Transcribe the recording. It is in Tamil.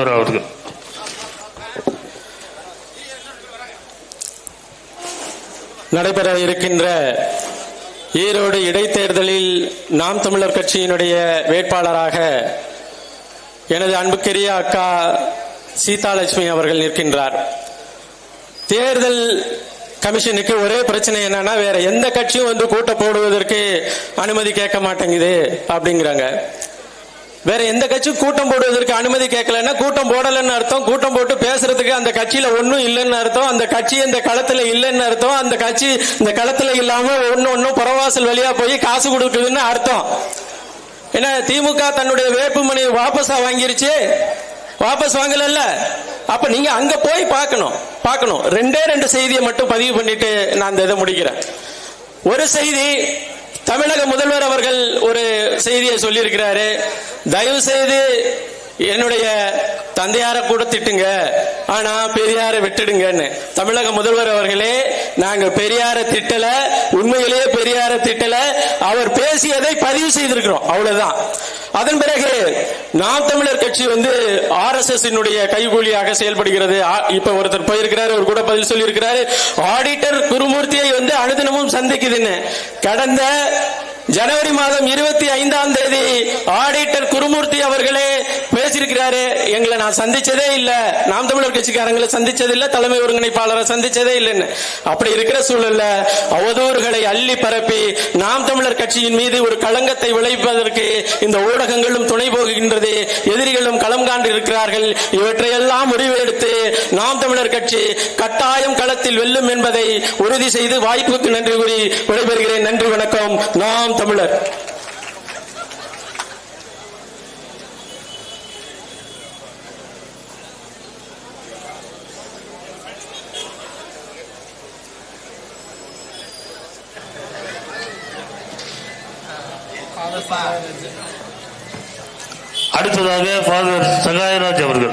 அவர்கள் நடைபெற இருக்கின்ற ஈரோடு இடைத்தேர்தலில் நாம் தமிழர் கட்சியினுடைய வேட்பாளராக எனது அன்புக்குரிய அக்கா சீதாலட்சுமி அவர்கள் நிற்கின்றார். தேர்தல் கமிஷனுக்கு ஒரே பிரச்சனை என்னன்னா வேற எந்த கட்சியும் வந்து கூட்ட போடுவதற்கு அனுமதி கேட்க மாட்டேங்குது அப்படிங்கிறாங்க. வேற எந்த கட்சியும் கூட்டம் போடுவதற்கு அனுமதி கேட்கலன்னா கூட்டம் போடலன்னு அர்த்தம். கூட்டம் போட்டு பேசுறதுக்கு அந்த கட்சியில ஒன்னும் இல்லைன்னு அர்த்தம். அந்த கட்சி இந்த களத்துல இல்லைன்னு அர்த்தம். அந்த கட்சி இந்த களத்துல இல்லாம ஒன்னு ஒன்னும் புறவாசல் வழியா போய் காசு கொடுக்குதுன்னு அர்த்தம். ஏன்னா திமுக தன்னுடைய வேட்புமனி வாபஸா வாங்கிருச்சு. வாபஸ் வாங்கலல்ல. அப்ப நீங்க அங்க போய் பார்க்கணும். பார்க்கணும். ரெண்டே ரெண்டு செய்தியை மட்டும் பதிவு பண்ணிட்டு நான் அந்த இதை முடிக்கிறேன். ஒரு செய்தி தமிழக முதல்வர் அவர்கள் ஒரு செய்தியை சொல்லியிருக்கிறாரு. தயவு செய்து என்னுடைய தந்தையார கூட திட்டுங்க. ஆனா பெரியாரை விட்டுடுங்கன்னு. தமிழக முதல்வர் அவர்களே நாங்க பெரியார திட்டல உண்மையிலேயே பெரியார திட்டல. அவர் பேசியதை பதிவு செய்திருக்கிறோம். அவ்வளவுதான். அதன் பிறகு நாம் தமிழர் கட்சி வந்து ஆர் எஸ் எஸ் கைகூலியாக செயல்படுகிறது. இப்ப ஒருத்தர் போயிருக்கிறாரு ஒரு கூட பதில் சொல்லியிருக்கிறாரு. ஆடிட்டர் குருமூர்த்தியை வந்து அனுதினமும் சந்திக்குதுன்னு. கடந்த ஜனவரி மாதம் இருபத்தி ஐந்தாம் தேதி ஆடிட்டர் குருமூர்த்தி அவர்களே பேசியிருக்கிறாரு எங்களை நான் சந்திச்சதே இல்ல. நாம் தமிழர் கட்சிக்காரங்களை சந்திச்சது இல்ல தலைமை ஒருங்கிணைப்பாளரை சந்திச்சதே இல்லைன்னு. அப்படி இருக்கிற சூழல்ல அவதூறுகளை அள்ளி பரப்பி நாம் தமிழர் கட்சியின் மீது ஒரு களங்கத்தை விளைவிப்பதற்கு இந்த ஊடகங்களும் துணை போகின்றது. எதிரிகளும் களம் காண்டு இருக்கிறார்கள். இவற்றையெல்லாம் முடிவெடுத்து நாம் தமிழர் கட்சி கட்டாயம் களத்தில் வெல்லும் என்பதை உறுதி செய்து வாய்ப்புக்கு நன்றி கூறி விடைபெறுகிறேன். நன்றி வணக்கம். நாம் தமிழர். அடுத்ததாக ஃபாதர் சகாயராஜ் அவர்கள்.